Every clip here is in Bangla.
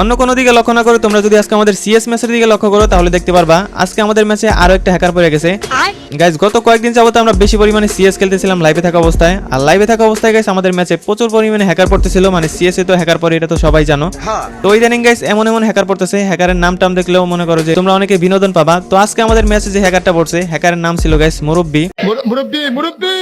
অন্য কোনো দিকে লক্ষ্য না করে তোমরা যদি আজকে আমাদের সিএস ম্যাচের দিকে লক্ষ্য করো তাহলে দেখতে পারবা আজকে আমাদের ম্যাচে আরও একটা হ্যাকার পড়ে গেছে। গাইজ গত কয়েকদিন যাবত আমরা বেশি পরিমাণে সিএস খেলতেছিলাম লাইভে থাকা অবস্থায়। আর লাইভে থাকা অবস্থায় গাইস আমাদের ম্যাচে প্রচুর পরিমাণে হ্যাকার পড়তেছিল মানে সিএস এ তো হ্যাকার পড়ে এটা তো সবাই জানো। তো ইদানিং গাইস এমন এমন হ্যাকার পড়তেছে হ্যাকারের নাম টাম দেখলেও মনে করো যে তোমরা অনেকে বিনোদন পাবা। তো আজকে আমাদের ম্যাচে যে হ্যাকারটা পড়ছে হ্যাকারের নাম ছিল গাইস মুরব্বি মুরব্বী মুরব্বী।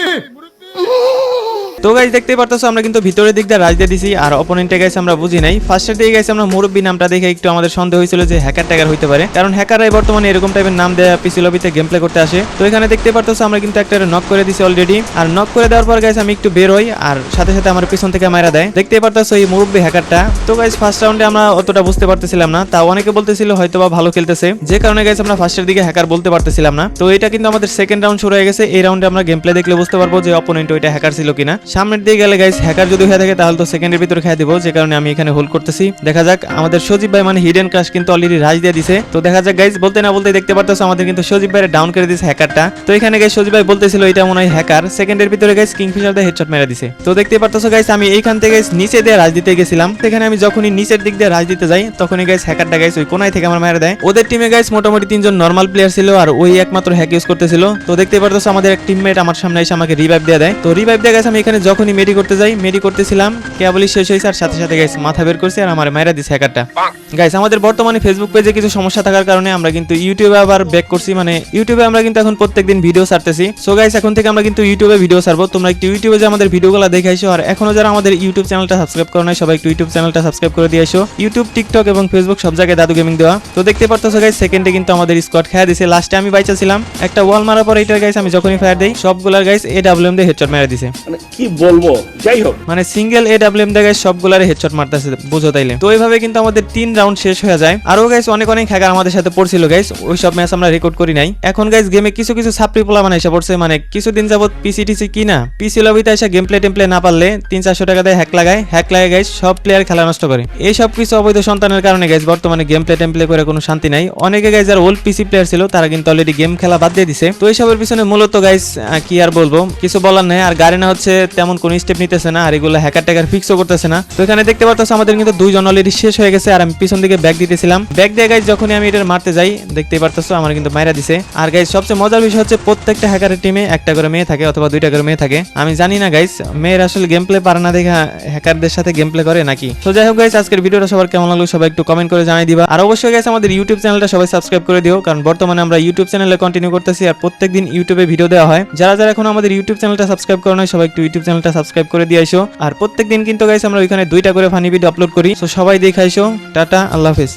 তো গাইস দেখতে পারতেছো, আমরা কিন্তু ভিতরের দিক দিয়ে রাজ দিয়ে দিছি, আর অপোনেন্টে গাইস আমরা বুঝি নাই। ফার্স্টের দিকে গাইস আমরা মুরব্বী নামটা দেখে একটু আমাদের সন্দেহ হয়েছিল যে হ্যাকার ট্যাকার হইতে পারে। কারণ হ্যাকাররাই বর্তমানে এরকম টাইপের নাম দেয়া পিসি লবিতে গেম প্লে করতে আসে। তো এখানে দেখতে পারতেছো, আমরা কিন্তু একটা নক করে দিছি অলরেডি আর নক করে দেওয়ার পর গাইছে আমি একটু বের হই, আর সাথে সাথে আমার পিছন থেকে মারা দেয়। দেখতে পারতেছো, এই মুরব্বী হ্যাকারটা তো গাইস ফার্স্ট রাউন্ডে আমরা অতটা বুঝতে পারতেছিলাম না। তা অনেকে বলতেছিল হয়তো বা ভালো খেলতেছে। যে কারণে গাইছে আমরা ফার্স্টের দিকে হ্যাকার বলতে পারতেছিলাম না। তো এটা কিন্তু আমাদের সেকেন্ড রাউন্ড শুরু হয়ে গেছে। এই রাউন্ডে আমরা গেম প্লে দেখলে বুঝতে পারব যে অপোনেন্ট ওইটা হ্যাকার ছিল কিনা। সামনের দিকে গেলে গাইস হ্যাকার যদি হয়ে থাকে তাহলে তো সেকেন্ডের ভিতরে খেয়ে দিব, যে কারণে আমি এখানে হোল্ড করতেছি। দেখা যাক, আমাদের সজীব ভাই মানে হিডেন ক্রাশ কিন্তু অলরেডি রাজ দিয়ে দিছে। তো দেখা যাক গাইস বলতে না বলতে দেখতে পারতেছো আমাদের কিন্তু সজীব ভাইয়ের ডাউন করে দিছে হ্যাকারটা তো এখানে গাইস সজীব ভাই বলতেছিল এটা মনে হয় হ্যাকার সেকেন্ডের ভিতরে গাইস কিংফিশার দিয়ে হেডশট মেরে দিছে। তো দেখতে পারতেছো গাইস আমি এইখান থেকে guys, নিচে দিয়ে রাজ দিতে গেছিলাম। সেখানে আমি যখনই নিচের দিক দিয়ে রাজ দিতে যাই, তখনই গাইস হ্যাকারটা গাইস ওই কোনায় থেকে আমার মেরে দেয়। ওদের টিমে গাইস মোটামুটি তিনজন নর্মাল প্লেয়ার ছিল আর ওই একমাত্র হ্যাক ইউজ করতেছিল। তো দেখতে পারতেছো আমাদের এক টিমমেট আমার সামনে এসে আমাকে রিভাইভ দিয়ে দেয়। তো রিভাইভ দিয়ে গেছে আমি এখানে যখনই মেডি করতে যাই, মেডি করতেছিলাম কেবলই শেষ হয়েছে আর সাথে সাথে গেছে মাথা বের করছে আর আমার মায়েরা দিছে হ্যাকারটা গাইস আমাদের বর্তমানে ফেসবুক পেজে কিছু সমস্যা থাকার কারণে আমরা কিন্তু ইউটিউবে আবার ব্যাক করছি। মানে ইউটিউবে আমরা কিন্তু এখন প্রত্যেকদিন ভিডিও ছাড়তেছি। সো গাইস এখন থেকে আমরা কিন্তু ইউটিউবে ভিডিও ছাড়বো। তোমরা একটু ইউটিউবে যে আমাদের ভিডিওগুলো দেখে আইসো আর এখনও যারা আমাদের ইউটিউব চ্যানেলটা সাবস্ক্রাইব করো নাই সবাই একটু ইউটিউব চ্যানেলটা সাবস্ক্রাইব করে দিয়ে আসো ইউটিউব টিকটক এবং ফেসবুক সব জায়গায় দাদু গেমিং দেওয়া। তো দেখতে পারতেছো গাইস সেকেন্ডে কিন্তু আমাদের স্কোয়াড খেয়া দিছে। লাস্টে আমি বাইচা ছিলাম। একটা ওয়াল মারার পর এটার গাইস আমি যখনই ফায়ার দেই সবগুলার গাইস এ ডাব্লিউ এম দিয়ে হেডশট মেরে দিছে। মানে কি বলব? যাই হোক। মানে সিঙ্গেল এ ডাব্লিউ এম দিয়ে সবগুলারে হেডশট মারতেছে বুঝো তাইলে। তো এইভাবে কিন্তু আমাদের তিন রাউন্ড শেষ হয়ে যায়। আরও গাইস অনেক অনেক হ্যাকার আমাদের সাথে পড়ছিল গাইস ওই সব ম্যাচ আমরা রেকর্ড করি নাই। এখন গাইস গেমে কিছু কিছু ছাত্রী পোলা মানে এসে পড়ছে মানে কিছুদিন যাবত পিসি টিসি কি না পিসি লবিতে এসে গেম প্লে টেমপ্লে না পারলে তিন চারশো টাকা দিয়ে হ্যাক লাগায়। হ্যাক লাগায় গাইস সব প্লেয়ার খেলা নষ্ট করে। এই সব কিছু অবৈধ সন্তানের কারণে গাইস বর্তমানে গেম প্লে টেমপ্লে করে কোনো শান্তি নাই। অনেকে গাইস যারা ওল্ড পিসি প্লেয়ার ছিল, তারা কিন্তু অলরেডি গেম খেলা বাদ দিয়ে দিছে। তো এইসবের পিছনে মূলত গাইস কি আর বলব? কিছু বলার নেই। আর গাড়ি না হচ্ছে তেমন কোনো স্টেপ নিতেছে না, আর এগুলো হ্যাকার ট্যাকার ফিক্সও করতেছে না। তো এখানে দেখতে পাচ্ছ আমাদের কিন্তু দুইজন অলরেডি শেষ হয়ে গেছে, আর আমি পিছন দিকে ব্যাগ দিতেছিলাম। ব্যাগ দিয়ে গাইস যখনই আমি এটা মারতে যাই দেখতে পারতেছো, আমার কিন্তু মাইরা দিছে। আর গাইস সবচেয়ে মজার বিষয় হচ্ছে প্রত্যেকটা হ্যাকারের টিমে একটা করে মেয়ে থাকে অথবা দুইটা করে মেয়ে থাকে। আমি জানি না গাইস মেয়ের আসলে গেম প্লে পারে না দেখা হ্যাকারদের সাথে গেম প্লে করে নাকি? তো যাই হোক গাইস আজকের ভিডিওটা সবার কেমন লাগল সবাই একটু কমেন্ট করে জানাই দিবা। আর অবশ্যই গাইস আমাদের ইউটিউব চ্যানেলটা সবাই সাবস্ক্রাইব করে দিও, কারণ বর্তমানে আমরা ইউটিউব চ্যানেলে কন্টিনিউ করতেছি আর প্রত্যেকদিন ইউটিউবে ভিডিও দেওয়া হয়। যারা যারা এখন আমাদের ইউটিউব চ্যানেলটা সাবস্ক্রাইব করে নয় সবাই একটু ইউটিউব চ্যানেলটা সাবস্ক্রাইব করে দিয়ে আইসো। আর প্রত্যেকদিন কিন্তু গাইস আমরা ওইখানে দুইটা করে ফানি ভিডিও আপলোড করি। তো সবাই দেখাইছো টাটা। আল্লাহ হাফেজ।